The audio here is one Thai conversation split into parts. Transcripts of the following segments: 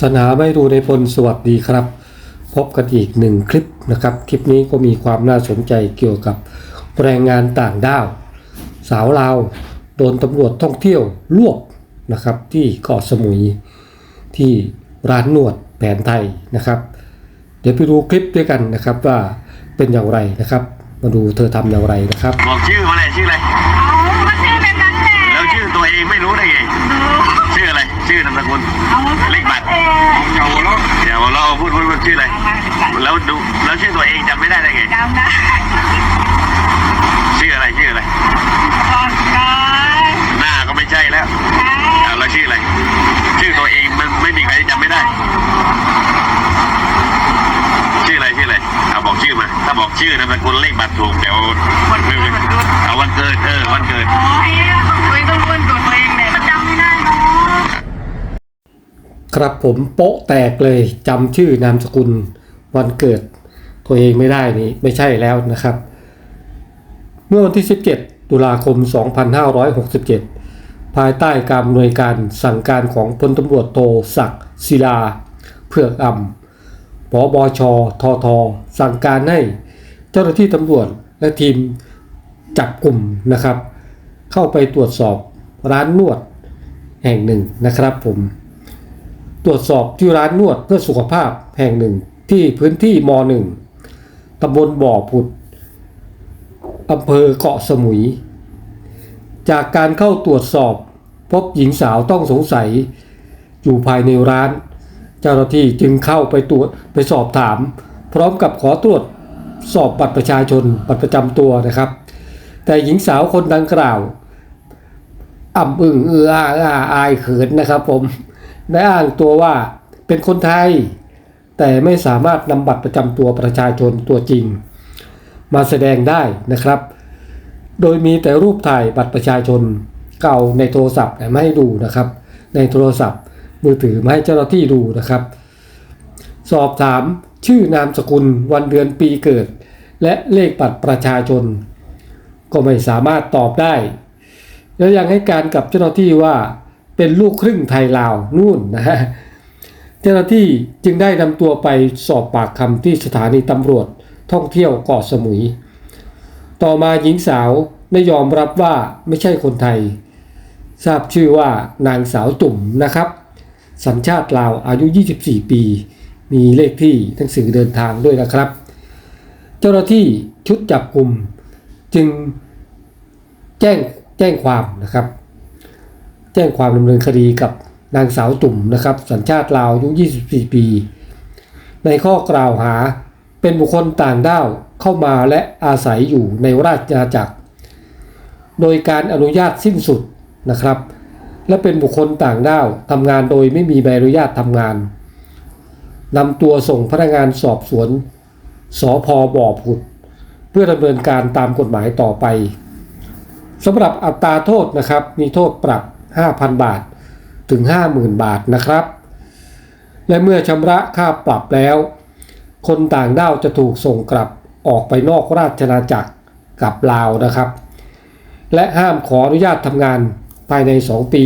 สนาไม่ดูในพลสวัสดีครับ พบกันอีกหนึ่งคลิปนะครับ คลิปนี้ก็มีความน่าสนใจเกี่ยวกับแรงงานต่างด้าว สาวลาวโดนตำรวจท่องเที่ยวรวบนะครับ ที่เกาะสมุยที่ร้านนวดแผนไทยนะครับ เดี๋ยวไปดูคลิปด้วยกันนะครับว่าเป็นอย่างไรนะครับ มาดูเธอทำอย่างไรนะครับ บอกชื่อมาเลยชื่ออะไรเอาก็ชื่อแบบนั้นแหละแล้วชื่อตัวเองไม่รู้ได้ไง ชื่ออะไรชื่อนามสกุลเอาก็เลขบัตรเออเดี๋ยวเราเดี๋ยวเราพูดพูดพูดชื่ออะไรแล้วดูแล้วชื่อตัวเองจำไม่ได้ได้ไงจำได้ชื่ออะไรชื่ออะไร ก่อนก่อน หน้าก็ไม่ใช่แล้ว ใช่ อะแล้วชื่ออะไร ชื่อตัวเองมันไม่มีใครจำไม่ได้ ชื่ออะไรชื่ออะไรเอาบอกชื่อมา ถ้าบอกชื่อนามสกุลเลขบัตรถูกเดี๋ยวไม่เป็นเอาวันเกิดเออวันเกิด โอ้ยตัวเองต้องพูดตัวเองเนี่ยจำไม่ได้เนาะ ครับผมโป๊ะแตกเลยจำชื่อนามสกุลวันเกิดตัวเองไม่ได้นี่ไม่ใช่แล้วนะครับ เมื่อวันที่ 17 ตุลาคม 2567 ภายใต้การอำนวยการสั่งการของพลตำรวจโทศักดิ์ศิลา เพื่อกอ่ำปบชทท สั่งการให้เจ้าหน้าที่ตำรวจและทีมจับกลุ่มนะครับ เข้าไปตรวจสอบร้านนวดแห่งหนึ่งนะครับผม ตรวจสอบที่ร้านนวดเพื่อสุขภาพแห่งหนึ่งที่พื้นที่ม .1 ตำบลบ่อผุดอำเภอเกาะสมุย จากการเข้าตรวจสอบพบหญิงสาวต้องสงสัย อยู่ภายในร้าน เจ้าหน้าที่จึงเข้าไปตรวจไปสอบถาม พร้อมกับขอตรวจสอบบัตรประชาชนบัตรประจำตัวนะครับ แต่หญิงสาวคนดังกล่าวอ่ำอึ่งเอืออาอาอายเขินนะครับผม ได้อ้างตัวว่าเป็นคนไทย แต่ไม่สามารถนำบัตรประจำตัวประชาชนตัวจริง มาแสดงได้นะครับ โดยมีแต่รูปถ่ายบัตรประชาชนเก่าในโทรศัพท์ไม่ให้ดูนะครับ ในโทรศัพท์มือถือไม่ให้เจ้าหน้าที่ดูนะครับ สอบถามชื่อนามสกุลวันเดือนปีเกิด และเลขบัตรประชาชน ก็ไม่สามารถตอบได้ แล้วยังให้การกับเจ้าหน้าที่ว่า เป็นลูกครึ่งไทยลาวนู่นนะฮะเจ้าหน้าที่จึงได้นำตัวไปสอบปากคำที่สถานีตำรวจท่องเที่ยวเกาะสมุย ต่อมาหญิงสาวได้ยอมรับว่าไม่ใช่คนไทย ทราบชื่อว่านางสาวตุ่มนะครับ สัญชาติลาวอายุ 24 ปี มีเลขที่หนังสือเดินทางด้วยนะครับ เจ้าหน้าที่ชุดจับกลุ่มจึงแจ้งแจ้งความนะครับ แจ้งความดำเนินคดีกับนางสาวตุ่มนะครับ สัญชาติลาวอายุ 24 ปี ในข้อกล่าวหาเป็นบุคคลต่างด้าวเข้ามาและอาศัยอยู่ในราชอาณาจักร โดยการอนุญาตสิ้นสุดนะครับ และเป็นบุคคลต่างด้าวทำงานโดยไม่มีใบอนุญาตทำงานนำตัวส่งพนักงานสอบสวนสพบ่อผุด เพื่อดำเนินการตามกฎหมายต่อไปสำหรับอัตราโทษนะครับ มีโทษปรับ 5,000 บาทถึง 50,000 บาทนะครับ และเมื่อชำระค่าปรับแล้ว คนต่างด้าวจะถูกส่งกลับออกไปนอกราชอาณาจักรกับลาวนะครับ และห้ามขออนุญาตทำงานภายใน 2 ปี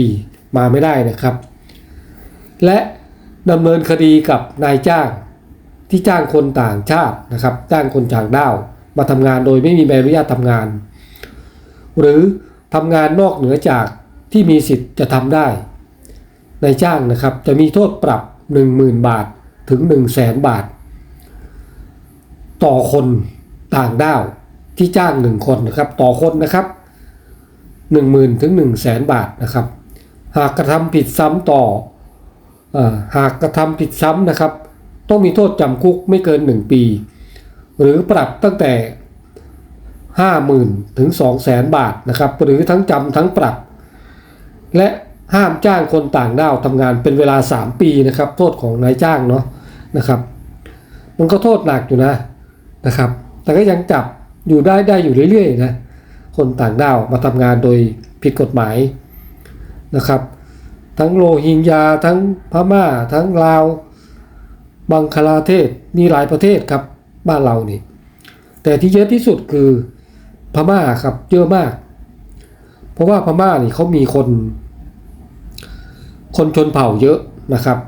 มาไม่ได้นะครับ และดำเนินคดีกับนายจ้างที่จ้างคนต่างชาตินะครับ จ้างคนต่างด้าวมาทำงานโดยไม่มีใบอนุญาตทำงาน หรือทำงานนอกเหนือจาก ที่มีสิทธิ์จะทำได้ ในจ้างนะครับจะมีโทษปรับ 10,000 บาทถึง 1 0 0 0 0แบาท ต่อคนต่างด้าวที่จ้าง 1 คนนะครับต่อคนนะครับ 10,000 ถึง 1 0 0 0 0 0บาทนะครับ หากกระทำผิดซ้ำต่อออหากกระทำผิดซ้ำนะครับ ต้องมีโทษจำคุกไม่เกิน 1 ปี หรือปรับตั้งแต่ 50,000 ถึง 200,000 บาทนะครับ หรือทั้งจำทั้งปรับ และห้ามจ้างคนต่างด้าวทำงานเป็นเวลา 3 ปีนะครับ โทษของนายจ้างเนาะนะครับ มันก็โทษหนักอยู่นะนะครับ แต่ก็ยังจับอยู่ได้ได้อยู่เรื่อยๆนะคนต่างด้าวมาทำงานโดยผิดกฎหมายนะครับ ทั้งโรฮิงญาทั้งพม่า ทั้งลาว บังคลาเทศมีหลายประเทศครับบ้านเรานี่แต่ที่เยอะที่สุดคือพม่าครับเยอะมาก เพราะว่าพม่านี่เขามีคน คนชนเผ่าเยอะนะครับ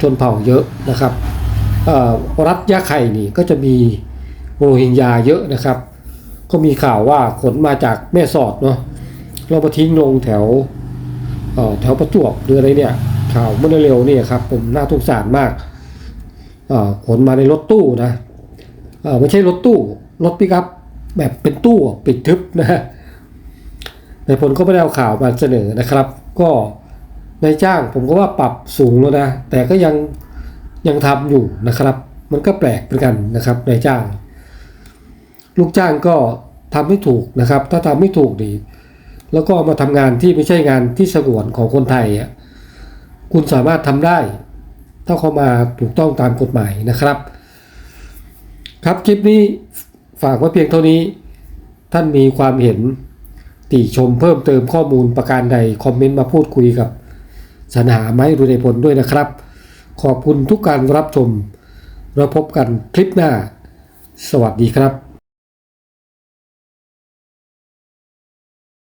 ชนเผ่าเยอะนะครับรัฐยะไข่นี่ก็จะมีโรฮิงญาเยอะนะครับ ก็มีข่าวว่าขนมาจากแม่สอดเนาะเรามาทิ้งลงแถวแถวประจวบหรืออะไรเนี่ยข่าวเมื่อเร็วนี่ครับผมน่าสงสารมากขนมาในรถตู้นะไม่ใช่รถตู้ รถปิกอัพแบบเป็นตู้ปิดทึบนะฮะ ในผลก็ไม่ได้เอาข่าวมาเสนอนะครับ ก็นายจ้างผมก็ว่าปรับสูงแล้วนะ แต่ก็ยังยังทำอยู่นะครับ มันก็แปลกเหมือนกันนะครับนายจ้าง ลูกจ้างก็ทำไม่ถูกนะครับ ถ้าทำไม่ถูกดี แล้วก็มาทำงานที่ไม่ใช่งานที่สงวนของคนไทยอะคุณสามารถทำได้ ถ้าเขามาถูกต้องตามกฎหมายนะครับ ครับคลิปนี้ฝากไว้เพียงเท่านี้ ท่านมีความเห็น ติชมเพิ่มเติมข้อมูลประการใดคอมเมนต์มาพูดคุยกับสนาไม้รุนในผลด้วยนะครับ ขอบคุณทุกการรับชมเราพบกันคลิปหน้า สวัสดีครับ